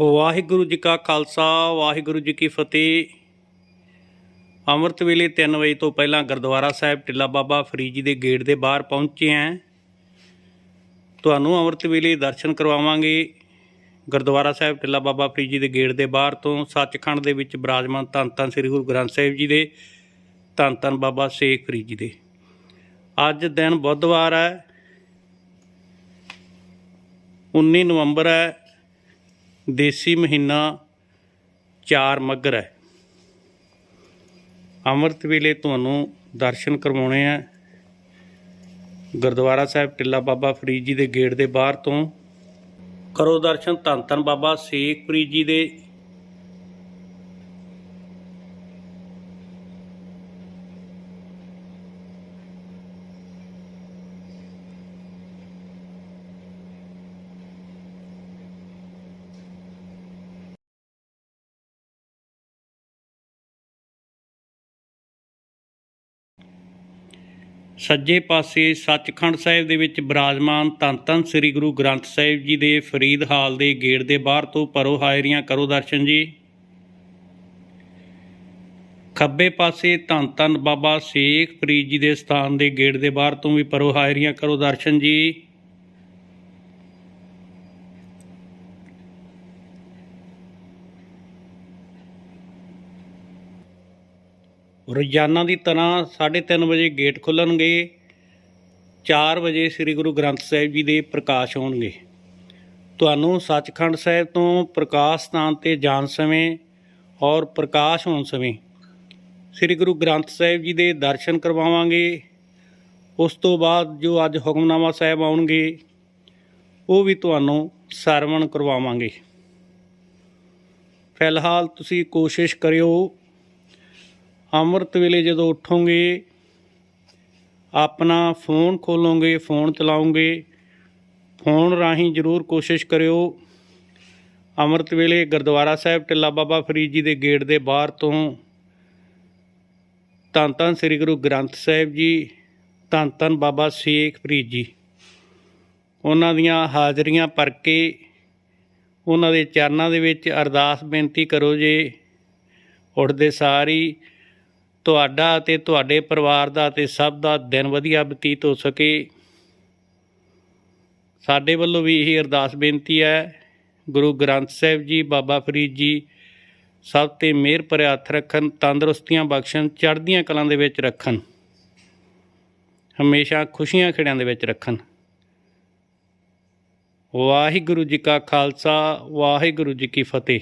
ਵਾਹਿਗੁਰੂ ਜੀ ਕਾ ਖਾਲਸਾ, ਵਾਹਿਗੁਰੂ ਜੀ ਕੀ ਫਤਿਹ। ਅੰਮ੍ਰਿਤ ਵੇਲੇ 3 ਵਜੇ ਤੋਂ ਪਹਿਲਾਂ ਗੁਰਦੁਆਰਾ ਸਾਹਿਬ ਟਿੱਲਾ ਬਾਬਾ ਫਰੀਦ ਜੀ ਦੇ ਗੇਟ ਦੇ ਬਾਹਰ ਪਹੁੰਚੇ ਹਾਂ। ਤੁਹਾਨੂੰ ਅੰਮ੍ਰਿਤ ਵੇਲੇ ਦਰਸ਼ਨ ਕਰਵਾਵਾਂਗੇ। ਗੁਰਦੁਆਰਾ ਸਾਹਿਬ ਟਿੱਲਾ ਬਾਬਾ ਫਰੀਦ ਜੀ ਦੇ ਗੇਟ ਦੇ ਬਾਹਰ ਤੋਂ ਸੱਚਖੰਡ ਦੇ ਵਿੱਚ ਬਿਰਾਜਮਾਨ ਧੰਨ ਧੰਨ ਸ੍ਰੀ ਗੁਰੂ ਗ੍ਰੰਥ ਸਾਹਿਬ ਜੀ ਦੇ, ਧੰਨ ਧੰਨ ਬਾਬਾ ਸ਼ੇਖ ਫਰੀਦ ਜੀ ਦੇ। ਅੱਜ ਦਿਨ ਬੁੱਧਵਾਰ ਹੈ 19 ਨਵੰਬਰ ਹੈ ਦੇਸੀ ਮਹੀਨਾ 4 ਮੱਗਰ ਹੈ। ਅੰਮ੍ਰਿਤ ਵੇਲੇ ਤੁਹਾਨੂੰ ਦਰਸ਼ਨ ਕਰਵਾਉਣੇ ਆ। ਗੁਰਦੁਆਰਾ ਸਾਹਿਬ ਟਿੱਲਾ ਬਾਬਾ ਫਰੀਦ ਜੀ ਦੇ ਗੇਟ ਦੇ ਬਾਹਰ ਤੋਂ। ਕਰੋ ਦਰਸ਼ਨ ਧੰਨ ਧੰਨ ਬਾਬਾ ਸ਼ੇਖ ਫਰੀਦ ਜੀ ਦੇ ਸੱਜੇ ਪਾਸੇ ਸੱਚਖੰਡ ਸਾਹਿਬ ਦੇ ਵਿੱਚ ਬਿਰਾਜਮਾਨ ਧੰਨ ਧੰਨ ਸ੍ਰੀ ਗੁਰੂ ਗ੍ਰੰਥ ਸਾਹਿਬ ਜੀ ਦੇ ਫਰੀਦ ਹਾਲ ਦੇ ਗੇਟ ਦੇ ਬਾਹਰ ਤੋਂ ਪਰੋ ਹਾਇਰੀਆਂ ਕਰੋ ਦਰਸ਼ਨ ਜੀ। ਖੱਬੇ ਪਾਸੇ ਧੰਨ ਧੰਨ ਬਾਬਾ ਸ਼ੇਖ ਫਰੀਦ ਜੀ ਦੇ ਸਥਾਨ ਦੇ ਗੇਟ ਦੇ ਬਾਹਰ ਤੋਂ ਵੀ ਪਰੋ ਹਾਇਰੀਆਂ ਕਰੋ ਦਰਸ਼ਨ ਜੀ। ਰੋਜ਼ਾਨਾ ਦੀ ਤਰ੍ਹਾਂ 3:30 ਵਜੇ ਗੇਟ ਖੁੱਲਣਗੇ 4 ਵਜੇ ਸ੍ਰੀ ਗੁਰੂ ਗ੍ਰੰਥ ਸਾਹਿਬ ਜੀ ਦੇ ਪ੍ਰਕਾਸ਼ ਹੋਣਗੇ। ਤੁਹਾਨੂੰ ਸੱਚਖੰਡ ਸਾਹਿਬ ਤੋਂ ਪ੍ਰਕਾਸ਼ ਸਥਾਨ ਤੇ ਜਾਣ ਸਮੇਂ ਔਰ ਪ੍ਰਕਾਸ਼ ਹੋਣ ਸਮੇਂ ਸ੍ਰੀ ਗੁਰੂ ਗ੍ਰੰਥ ਸਾਹਿਬ ਜੀ ਦੇ ਦਰਸ਼ਨ ਕਰਵਾਵਾਂਗੇ। ਉਸ ਤੋਂ ਬਾਅਦ ਜੋ ਅੱਜ ਹੁਕਮਨਾਮਾ ਸਾਹਿਬ ਆਉਣਗੇ, ਉਹ ਵੀ ਤੁਹਾਨੂੰ ਸਰਵਣ ਕਰਵਾਵਾਂਗੇ। ਫਿਲਹਾਲ ਤੁਸੀਂ ਕੋਸ਼ਿਸ਼ ਕਰਿਓ ਅੰਮ੍ਰਿਤ ਵੇਲੇ ਜਦੋਂ ਉੱਠੋਗੇ, ਆਪਣਾ ਫੋਨ ਖੋਲੋਗੇ, ਫੋਨ ਚਲਾਓਗੇ ਫੋਨ ਰਾਹੀਂ ਜ਼ਰੂਰ ਕੋਸ਼ਿਸ਼ ਕਰਿਓ। ਅੰਮ੍ਰਿਤ ਵੇਲੇ ਗੁਰਦੁਆਰਾ ਸਾਹਿਬ ਟਿੱਲਾ ਬਾਬਾ ਫਰੀਦ ਜੀ ਦੇ ਗੇਟ ਦੇ ਬਾਹਰ ਤੋਂ ਧੰਨ ਧੰਨ ਸ੍ਰੀ ਗੁਰੂ ਗ੍ਰੰਥ ਸਾਹਿਬ ਜੀ, ਧੰਨ ਧੰਨ ਬਾਬਾ ਸ਼ੇਖ ਫਰੀਦ ਜੀ। ਉਹਨਾਂ ਦੀਆਂ ਹਾਜ਼ਰੀਆਂ ਭਰ ਕੇ ਉਹਨਾਂ ਦੇ ਚਰਨਾਂ ਦੇ ਵਿੱਚ ਅਰਦਾਸ ਬੇਨਤੀ ਕਰੋ ਜੇ ਉੱਠਦੇ ਸਾਰੀ ਤੁਹਾਡਾ ਤੇ ਤੁਹਾਡੇ ਪਰਿਵਾਰ ਦਾ ਤੇ ਸਭ ਦਾ ਦਿਨ ਵਧੀਆ ਬਤੀਤ ਹੋ ਸਕੇ। ਸਾਡੇ ਵੱਲੋਂ ਵੀ ਇਹੀ ਅਰਦਾਸ ਬੇਨਤੀ ਹੈ। ਗੁਰੂ ਗ੍ਰੰਥ ਸਾਹਿਬ ਜੀ, ਬਾਬਾ ਫਰੀਦ ਜੀ, ਸਭ ਤੇ ਮਿਹਰ ਭਰਿਆ ਹੱਥ ਰੱਖਣ, ਤੰਦਰੁਸਤੀਆਂ ਬਖਸ਼ਣ, ਚੜ੍ਹਦੀਆਂ ਕਲਾਂ ਦੇ ਵਿੱਚ ਰੱਖਣ। ਹਮੇਸ਼ਾ ਖੁਸ਼ੀਆਂ ਖੇੜਿਆਂ ਦੇ ਵਿੱਚ ਰੱਖਣ। ਵਾਹਿਗੁਰੂ ਜੀ ਕਾ ਖਾਲਸਾ, ਵਾਹਿਗੁਰੂ ਜੀ ਕੀ ਫਤਿਹ।